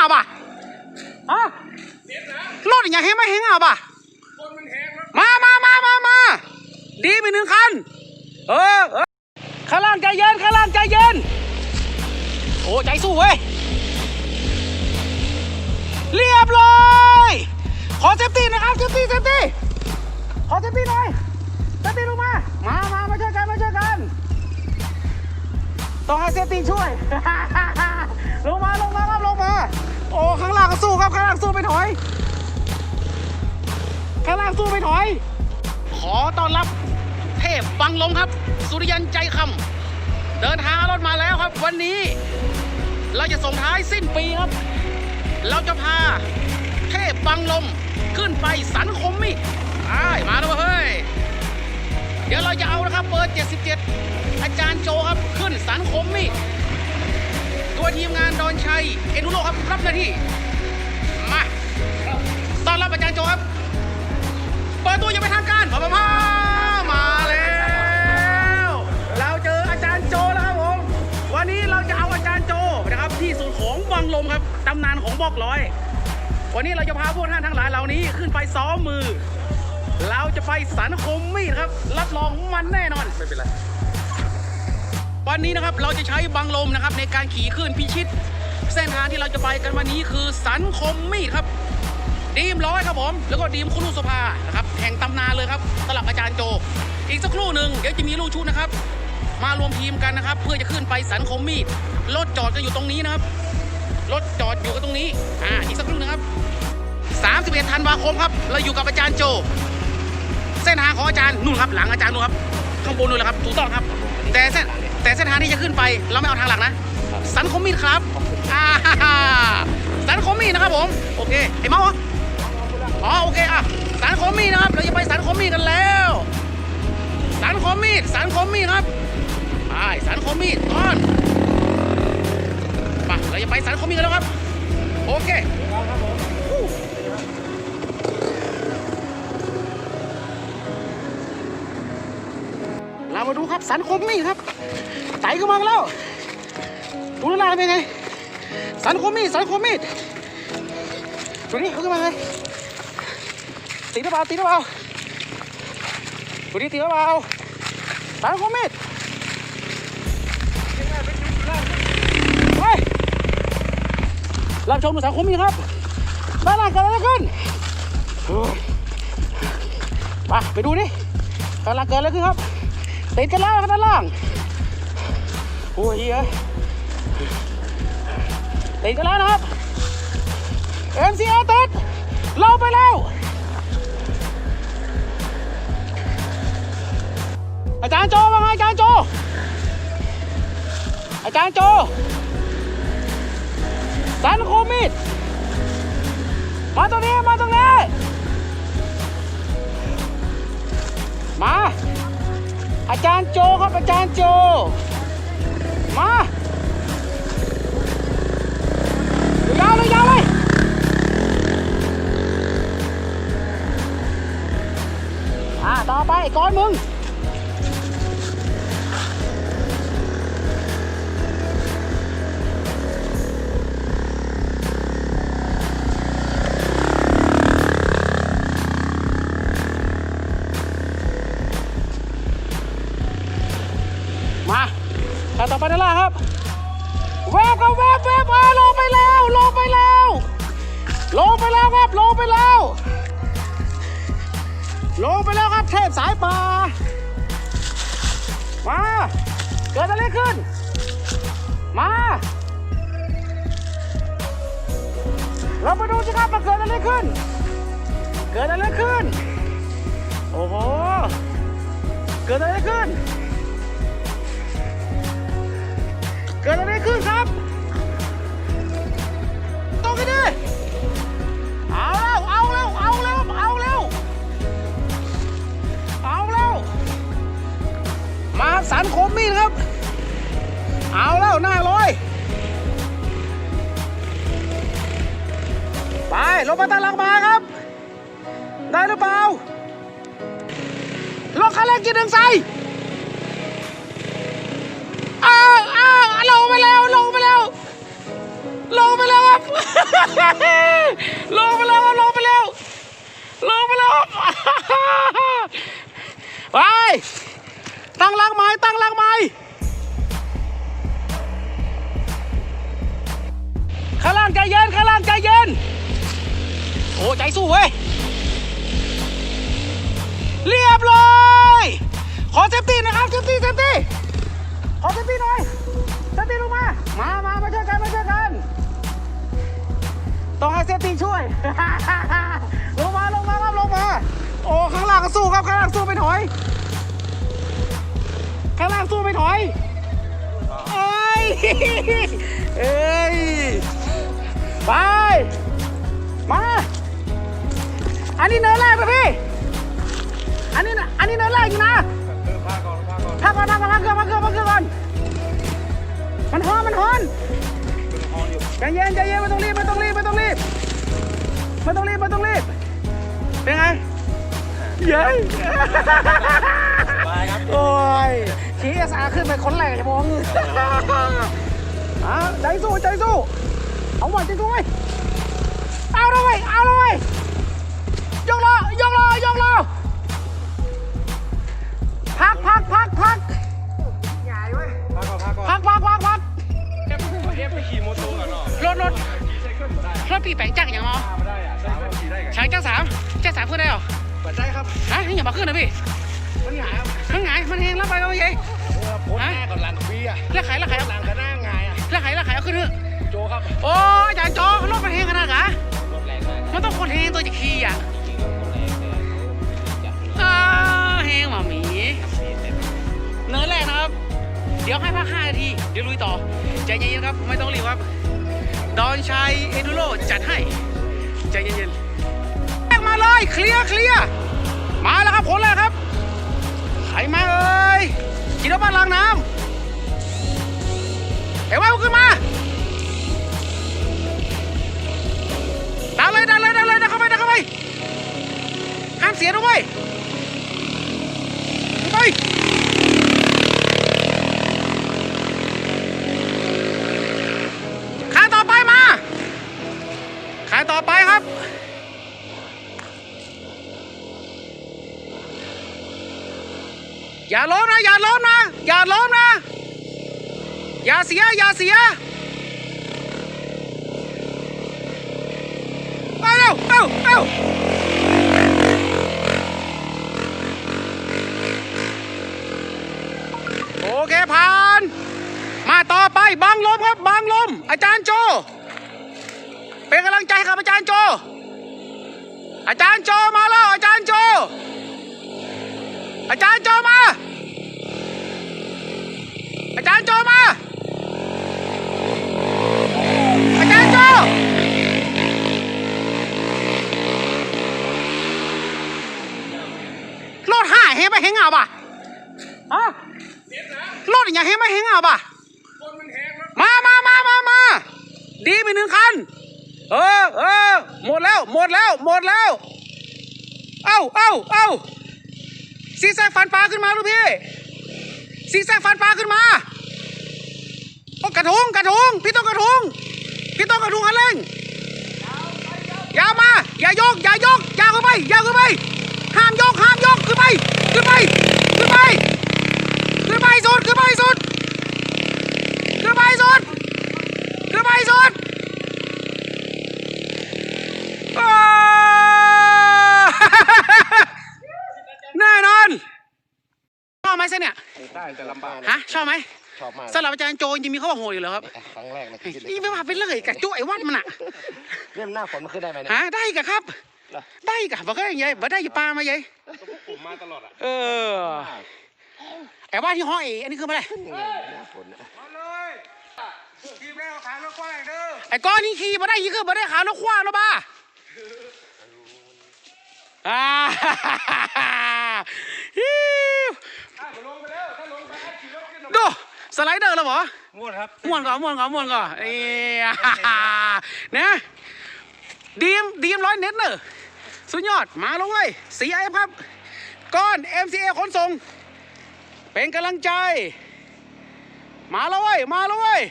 อะป่ะฮะรถอย่างเฮงไม่เฮงอะป่ะมามามามามาดีไปหนึ่งคัน เออเออข้างล่างใจเย็นข้างล่างใจเย็น โอ้ใจสู้เว้ย เรียบร้อยขอเซฟตี้นะครับเซฟตี้เซฟตี้ขอเซฟตี้หน่อยเซฟตี้ลงมา มามามาช่วยกันมาช่วยกันต้องให้เซฟตี้ช่วย ลงมาลงมาครับลงมา โอ้ข้างล่างก็สู้ครับข้างล่างสู้ไม่ถอย ข้างล่างสู้ไม่ถอย ขอต้อนรับเทพบังลมครับ สุริยันใจคำเดินทางรถมาแล้วครับ วันนี้ เราจะส่งท้ายสิ้นปีครับ เราจะพา เทพบังลมขึ้นไปสันคมมิไอ้มาแล้วเฮ้ยเดี๋ยวเราจะเอานะครับเบอร์77 อาจารย์โจครับขึ้นสันคมมิ ตัวทีมงานดอนชัย เอ็นุโลครับรับหน้าที่ มาต้อนรับอาจารย์โจครับ เปิดตัวอยังไม่ทางการพาพามาแล้ว เราเจออาจารย์โจแล้วครับผม วันนี้เราจะเอาอาจารย์โจนะครับที่ศูนย์ของบังลมครับตำนานของบอกร้อย วันนี้เราจะพาพวกท่านทั้งหลายเหล่านี้ขึ้นไปซ้อมมือ เราจะไปสันคมมีดครับ รับรองมันแน่นอน ไม่เป็นไร วันนี้นะครับเราจะใช้บังลมนะครับในการขี่ขึ้นพิชิต เส้นทางที่เราจะไปกันวันนี้คือสันคมมีดครับ ดีมร้อยครับผม แล้วก็ดีมคุรุสภานะครับแห่งตำนานเลยครับสลับอาจารย์โจ อีกสักครู่หนึ่งเดี๋ยวจะมีลูกชุดนะครับ มารวมทีมกันนะครับ เพื่อจะขึ้นไปสันคมมีดรถจอดกันอยู่ตรงนี้นะครับรถจอดอยู่กันตรงนี้อ่าอีกสักครู่หนึงครับ31ธันวาคมครับ เราอยู่กับอาจารย์โจ เส้นทางของอาจารย์นู่นครับ หลังอาจารย์นู่นครับ ข้างบนนู่นแหละครับ ถูกต้องครับ แต่เส้น แต่เส้นทางที่จะขึ้นไปเราไม่เอาทางหลักนะ สันคมมีดครับอ่าฮ่าฮ่าสันคมมีดนะครับผมโอเคไอ้เมาส์เหรออ๋อโอเคอะสารคมมีดนะครับเราจะไปสารคมมีดกันแล้วสารคมมีดสารคมมีดครับไปสารคมมีดต้อนไปเราจะไปสารคมมีดกันแล้วครับโอเค ครับสันคมมีครับไต่ขึ้นมาแล้วดูหน้าเป็นไงสันคมมีสันคมมีดดูนี่เขาขึ้นมาไงตีหรือเปล่าตีหรือเปล่าดูดิตีหรือเปล่าสารคมมิดเฮ้ยรับชมดูสารคมมิดครับด้านล่างเกิดอะไรขึ้นไปไปดูดิด้านล่างเกิดอะไรขึ้นครับ ติดกันแล้วครับด้านล่างโอ้ยเฮ้ยติดกันแล้วนะครับ MCA ติดลงไปแล้วอาจารย์โจว่าไงอาจารย์โจ อาจารย์โจสันโคมิดมาตรงนี้ มาตรงนี้ มา อาจารย์โจครับอาจารย์โจ มายาวเลยยาวเลยอ่าต่อไปก้อนมึง สิครับมันเกิดอะไรขึ้น เกิดอะไรขึ้น โอ้โห เกิดอะไรขึ้น เกิดอะไรขึ้นครับตรงกันดิเอาแล้ว เอาแล้ว เอาแล้ว เอาแล้ว เอาแล้ว มาสันคมมีดครับ ลงมาตังหลักมาครับ ได้หรือเปล่าลงคันเร่งกินหนึ่งใส่อ้าวอ้าวลงไปแล้วลงไปแล้ว ลงไปแล้วครับ ลงไปแล้วลงไปแล้ว ลงไปแล้วไปตั้งหลักไม้ตั้งหลัก โอ้ใจสู้เว้ย เรียบร้อยขอเซฟตี้นะครับเซฟตี้เซฟตี้ขอเซฟตี้หน่อยเซฟตี้ลงมา มามามาช่วยกันมาช่วยกัน ต้องให้เซฟตี้ช่วย ลงมาลงมาครับลงมา โอ้ข้างล่างก็สู้ครับข้างล่างสู้ไม่ถอย ข้างล่างสู้ไม่ถอยเอ้ยเอ้ยไป มา อันนี้เนินแรกนะพี่ อันนี้นะอันนี้เนินแรกอยู่นะพักก่อนพักก่อนพักก่อนพักก่อนพักก่อนพักก่อนมันฮอนมันฮอนใจเย็นใจเย็นไม่ต้องรีบไม่ต้องรีบไม่ต้องรีบไม่ต้องรีบไม่ต้องรีบ เป็นไง เย้ยโอ้ยขี่เอสอาขึ้นไปคนแรกจะมองอะใจสู้ใจสู้ เอาหมดใจสู้ไว้ยเอาเลยเอาเลย ยยกล้อยกล้อยกล้อพักพักพักพักใหญ่เว้ยพักพักพักพักเอฟเอฟไปขี่โมโตก่อนเนาะรถรถรถปีแปลงจักรอย่างเนาะไม่ได้อะสามารถขี่ได้กันฉางจักรสามจักรสามขึ้นได้เหรอปัจจัยครับฮะนี่อย่ามาขึ้นนะพี่มันหงายครับมันไงมันเฮงแล้วไปก็ไม่ใช่โพสหน้าก่อนหลังวีอะแล้วขายแล้วขายหลังก็หน้าหงายอะแล้วขายแล้วขายเอาขึ้นเถอะโจครับโอ้ยจานจอรถมันเฮงขนาดกะรถแรงมากมันต้องคนเฮงตัวจะขี่อะ เฮงหมาหมี เนินแรกนะครับ เดี๋ยวให้พักห้านาที เดี๋ยวลุยต่อ ใจเย็นๆครับ ไม่ต้องรีบครับ ดอนชัยเอดูโรจัดให้ ใจเย็นๆแรกมาเลย เคลียร์เคลียร์มาแล้วครับผลแรกครับ ใครมาเอ่ยกินน้ำบ้านล้างน้ำเอ๋ว่าขึ้นมาดันเลยดันเลยดันเลยดันเข้าไปดันเข้าไปห้ามเสียนะเว้ย อย่าล้มนะ อย่าล้มนะ อย่าล้มนะ อย่าเสีย อย่าเสีย ไปเร็วเร็วเร็วโอเคผ่าน มาต่อไปบังลมครับบังลม อาจารย์โจ เป็นกำลังใจให้กับอาจารย์โจ อาจารย์โจมาแล้วอาจารย์โจ อาจารย์โจมา จารย์โจมาอาจารย์โจรถห้าเฮไปเฮงเอาป่ะฮะรถอย่างเฮมาเฮงเอาป่ะมามามามามาดีไปหนึ่งคัน เออเออหมดแล้ว หมดแล้ว หมดแล้ว เอ้าเอ้าเอ้าซีแซกฟันปลาขึ้นมาลูกพี่ซีแซกฟันปลาขึ้นมา ระทุงกระทุงพี่ต้องกระทุงพี่ต้องกระทุงอันเร่งอย่ามา อย่ายก อย่ายกอย่าขึ้นไปอย่าขึ้นไป ห้ามยก ห้ามยก ขึ้นไป ขึ้นไป ขึ้นไป ขึ้นไปสุด ขึ้นไปสุด ขึ้นไปสุด ขึ้นไปสุดอ้าแน่นอน ชอบไหมเส้นเนี่ย ได้แต่ลำบาก ฮะ ชอบไหม ชอบมากสำหรับอาจารย์โจจริงๆมีเขาบอกโหดอยู่แล้วครับครั้งแรกนะเฮ้ยนี่ไม่ว่าเป็นเลยกับจุ้ไอ้วัดมันอะเรื่องหน้าฝนมันขึ้นได้ไหมเนี่ยฮะได้กะครับได้กะบอกก็อย่างไงบ่ได้อยู่ปลามายัยผมมาตลอดอะเออไอ้ว่าที่ห้อยอันนี้คืออะไรหน้าฝนมาเลยทีมแรกขายรถกว้างเด้อไอ้ก้อนนี้ขี่มาได้ยี่คือมาได้ขาวแล้วคว้างแล้วบ้าอ่าฮิวถ้าลงไปแล้วถ้าลงไปให้ขี่รถขึ้นดูส ไลเดอร์แล้วเหรอม่วนครับม่วนก่อนม่วนก่อนม่วนก่อนเอ้ยนะดีมดีมร้อยเน็ตเนอะสุดยอดมาแล้วเว้ย CIF ครับ ก้อน MCA ขนส่ง เป็นกำลังใจ มาแล้วเว้ยมาแล้วเว้ย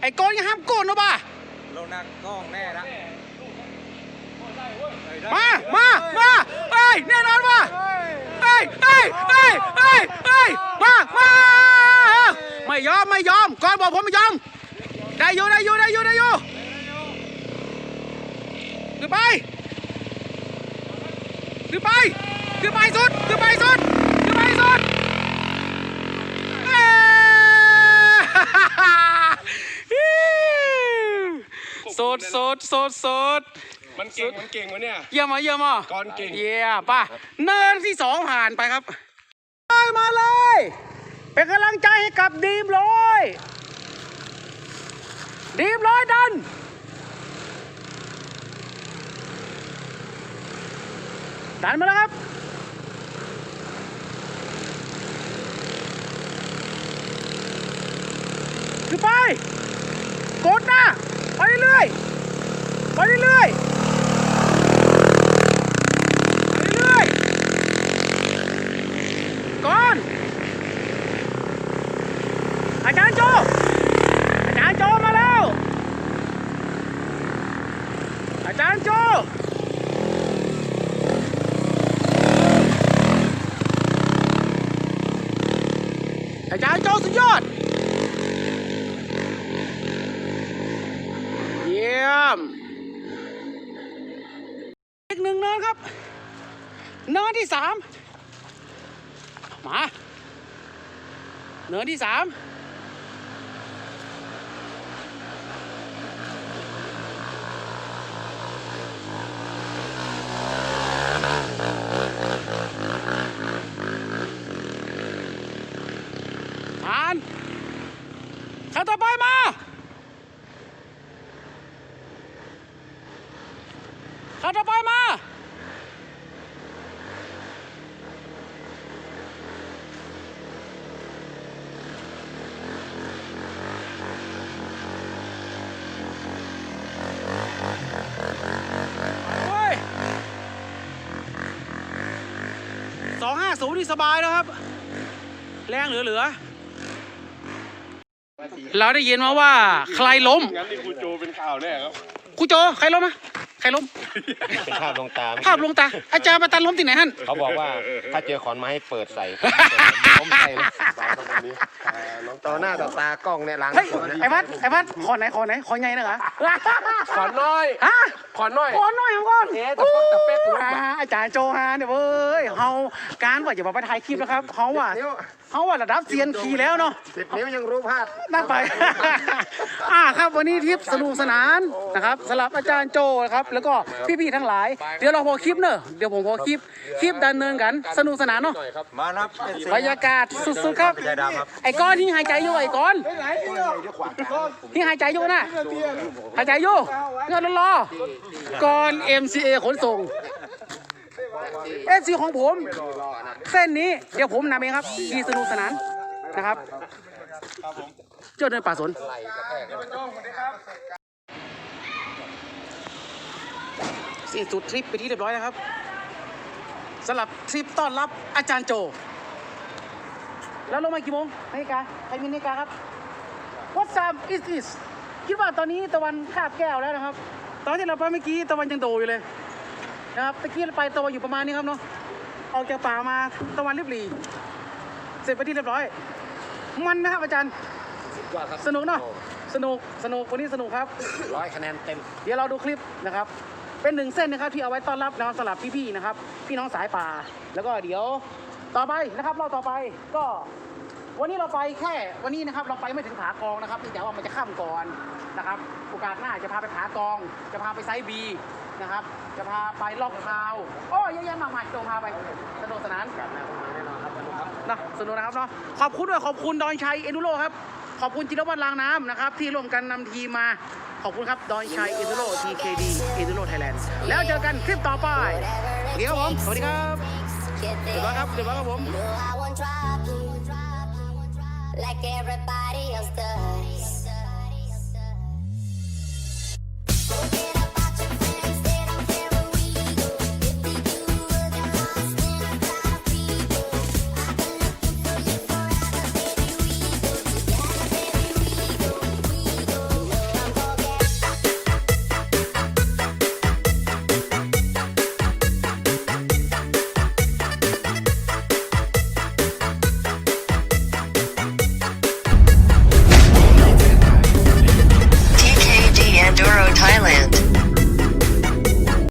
ไอ้ก้อนยังห้ามโกนนะบ้ารเรานั่งกล้องแน่นะมามามาเอ้ยแน่นอนว่ะเอ้ยเอ้ยเอ้ยเอ้ยเอ้ยมามา ไม่ยอมไม่ยอมก่อนบอกผมไม่ยอมได้อยู่ได้อยู่ได้อยู่ได้อยู่ขึ้นไปขึ้นไปขึ้นไปสุดขึ้นไปสุดขึ้นไปสุดเอ้ยสดสดสดสดมันเก่งมันเก่งวะเนี่ยเยี่ยมมาเยี่ยมมาก่อนเก่งเยี่ยมป่ะเนินที่สองผ่านไปครับไปมาเลย เป็นกำลังใจให้กับดีมร้อยดีมร้อยดัน ดันมาแล้วครับคือไป กดหน้าไปเรื่อยไปเรื่อยๆ ไปเรื่อยก่อน อาจารย์โจ อาจารย์โจมาแล้ว อาจารย์โจ อาจารย์โจสุดยอด เยี่ยม อีก หนึ่งเนินครับ เนินที่สามมา เนินที่สามผ่านขั้นต่อไปมา ขั้นต่อไปมาโอ้ยสองห้าศูนย์นี่สบายแล้วครับ แรงเหลือเหลือเราได้ยินมาว่าใครล้ม งั้นนี่ครูโจเป็นข่าวแน่ครับ ครูโจ ใครล้มนะใคร ล้มเป็นภาพลงตาภาพลวงตา อาจารย์มาตันล้มที่ไหนฮั่นเขาบอกว่าถ้าเจอขอนไม้ให้เปิดใส่ผมใส่เลยต่อหน้าต่อตากล้องเนี่ยล้างเฮ้ยขนไอ้พัดไอ้พัดขอไหนขอไหนขอใหญ่นะเหรอขอนน้อยฮะขอนน้อยขอหน่อยก่อนเอ๊ะตะปอกตะเป๊กลงมาอ่าอาจารย์โจฮาเนี่ยเว้ยเฮาการว่าอย่ามาไปถ่ายคลิปนะครับเฮาว่าเฮาว่าระดับเซียนขี่แล้วเนาะสิบนิ้วยังรู้พลาดนั่งไปอ่าครับวันนี้ทริปสนุกสนานนะครับสำหรับอาจารย์โจนะครับแล้วก็พี่ๆทั้งหลาย เดี๋ยวเราพอคลิปเนอะเดี๋ยวผมพอคลิปคลิปดำเนินกัน สนุกสนานเนาะมานับบรรยากาศสุดๆครับ ไอ้ก้อนที่หายใจอยู่ไอ้ก้อนที่หายใจอยู่น่ะหายใจอยู่เงินรอก่อน MCA ขนส่งเอซีของผม เส้นนี้เดี๋ยวผมนำเองครับขี่สนุกสนานนะครับ เจ้าเดินป่าสน สิ้นสุดทริปไปที่เรียบร้อยแล้วครับสำหรับทริปต้อนรับอาจารย์โจ แล้วลงมากี่โมงนาฬิกาใครมีนาฬิกาครับ What time is this คิดว่าตอนนี้ตะวันคาบแก้วแล้วนะครับ ตอนที่เราไปเมื่อกี้ตะวันยังโดอยู่เลยนะครับตะกี้เราไปตะวันอยู่ประมาณนี้ครับเนาะออกจากป่ามาตะวันริบหรีเสร็จไปที่เรียบร้อย มันไหมครับอาจารย์สนุกเนาะสนุกสนุกวันนี้สนุกครับร้อยคะแนนเต็ม เดี๋ยวเราดูคลิปนะครับ เป็นหนึ่งเส้นนะครับที่เอาไว้ต้อนรับนะครับสำหรับพี่ๆนะครับ พี่น้องสายป่า แล้วก็เดี๋ยวต่อไปนะครับเราต่อไปก็ วันนี้เราไปแค่วันนี้นะครับเราไปไม่ถึงผากองนะครับแต่ว่ามันจะข้ามก่อนนะครับโอกาสหน้าจะพาไปผากอง จะพาไปไซบีนะครับ จะพาไปลอกคาวโอ้เยอะแยะมากมายโจพาไปสนุกสนานนะสนุกนะครับเนาะขอบคุณด้วยขอบคุณดอนชัยเอนุโรครับ ขอบคุณจิรวัตรลางน้ำนะครับ ที่ร่วมกันนำทีมมา ขอบคุณครับ ดอนชัยเอนุโร TKD เอนุโรไทยแลนด์ แล้วเจอกันคลิปต่อไปเดี๋ยวครับผม สวัสดีครับเรียบร้อยครับเรียบร้อยครับผม No, I won't drop you like everybody else does.